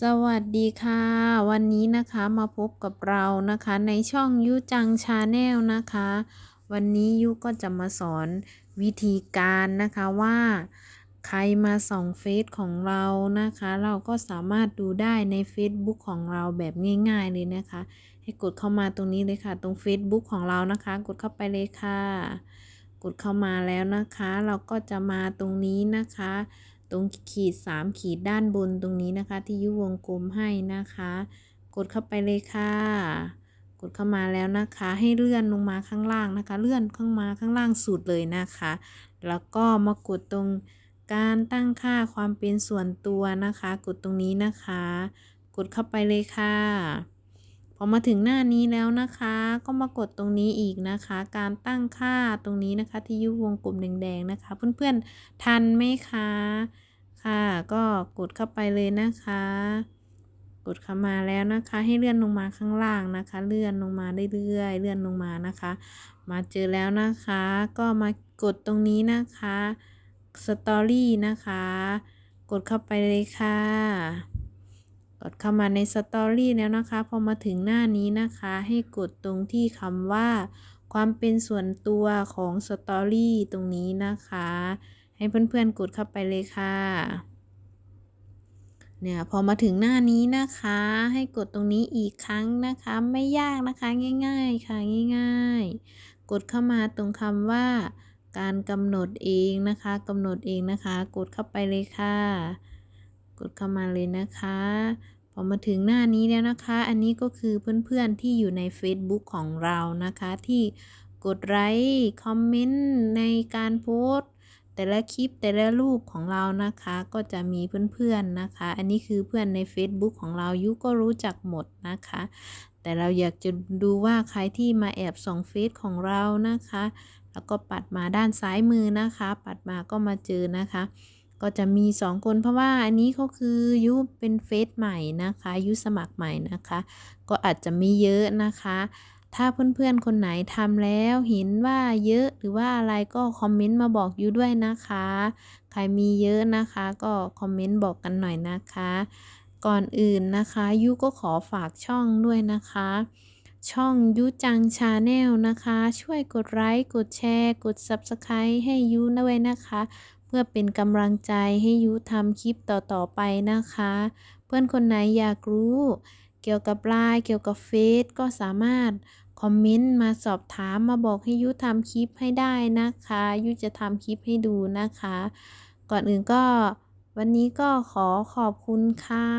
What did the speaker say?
สวัสดีค่ะ วันนี้นะคะมาพบกับเรานะคะ ในช่องยุจังชาแนลนะคะ วันนี้ยุก็จะมาสอนวิธีการนะคะว่าใครมาส่องเฟซของเรานะคะ เราก็สามารถดูได้ใน Facebook ของเราแบบง่ายๆเลยนะคะ ให้กดเข้ามาตรงนี้เลยค่ะ ตรง Facebook ของเรานะคะ กดเข้าไปเลยค่ะ กดเข้ามาแล้วนะคะ เราก็จะมาตรงนี้นะคะ ตรงขีด 3 ขีดด้านบนตรงนี้นะคะ ที่ยุวงกลมให้นะคะ กดเข้าไปเลยค่ะ กดเข้ามาแล้วนะคะ ให้เลื่อนลงมาข้างล่างนะคะ เลื่อนข้างมาข้างล่างสุดเลยนะคะ แล้วก็มากดตรงการตั้งค่าความเป็นส่วนตัวนะคะ กดตรงนี้นะคะ กดเข้าไปเลยค่ะ พอมาถึงหน้านี้แล้วนะคะ ก็มากดตรงนี้อีกนะคะ การตั้งค่าตรงนี้นะคะที่ยุวงกลมแดงๆนะคะ เพื่อนๆทันไหมคะค่ะ ก็กดเข้าไปเลยนะคะ กดเข้ามาแล้วนะคะ ให้เลื่อนลงมาข้างล่างนะคะ เลื่อนลงมาเรื่อยๆเลื่อนลงมานะคะ มาเจอแล้วนะคะ ก็มากดตรงนี้นะคะสตอรี่นะคะ กดเข้าไปเลยค่ะ ดเข้ามาในสตอรี่แล้วนะคะ พอมาถึงหน้านี้นะคะ ให้กดตรงที่คำว่า ความเป็นส่วนตัวของสตอรี่ตรงนี้นะคะ ให้เพื่อนๆกดเข้าไปเลยค่ะ เนี่ยพอมาถึงหน้านี้นะคะ ให้กดตรงนี้อีกครั้งนะคะ ไม่ยากนะคะง่าย ๆค่ะง่าย ๆ กดเข้ามาตรงคำว่า การกำหนดเองนะคะกำหนดเองนะคะ กดเข้าไปเลยค่ะกดเข้ามาเลยนะคะ พอมาถึงหน้านี้แล้วนะคะ อันนี้ก็คือเพื่อนๆที่อยู่ใน Facebook ของเรานะคะ ที่กดไลค์คอมเมนต์ในการโพสต์แต่ละคลิปแต่ละรูปของเรานะคะ ก็จะมีเพื่อนๆนะคะ อันนี้คือเพื่อนใน Facebook ของเรายุก็รู้จักหมดนะคะ แต่เราอยากจะดูว่าใครที่มาแอบส่องเฟซของเรานะคะ แล้วก็ปัดมาด้านซ้ายมือนะคะ ปัดมาก็มาเจอนะคะ ก็จะมี 2 คนเพราะว่าอันนี้เขาคือยุเป็นเฟซใหม่นะคะ ยุสมัครใหม่นะคะ ก็อาจจะไม่เยอะนะคะ ถ้าเพื่อนๆคนไหนทำแล้วเห็นว่าเยอะหรือว่าอะไรก็คอมเมนต์มาบอกยุด้วยนะคะ ใครมีเยอะนะคะก็คอมเมนต์บอกกันหน่อยนะคะ ก่อนอื่นนะคะยุก็ขอฝากช่องด้วยนะคะช่องยุจังชาแนลนะคะ ช่วยกดไลค์ กดแชร์ กด Subscribe ให้ยุด้วยนะคะ เพื่อเป็นกำลังใจให้ยุทำคลิปต่อๆไปนะคะ เพื่อนคนไหนอยากรู้ เกี่ยวกับไลน์เกี่ยวกับเฟซก็สามารถคอมเมนต์มาสอบถามมาบอกให้ยุทำคลิปให้ได้นะคะ ยุจะทำคลิปให้ดูนะคะ ก่อนอื่นก็วันนี้ก็ขอขอบคุณค่ะ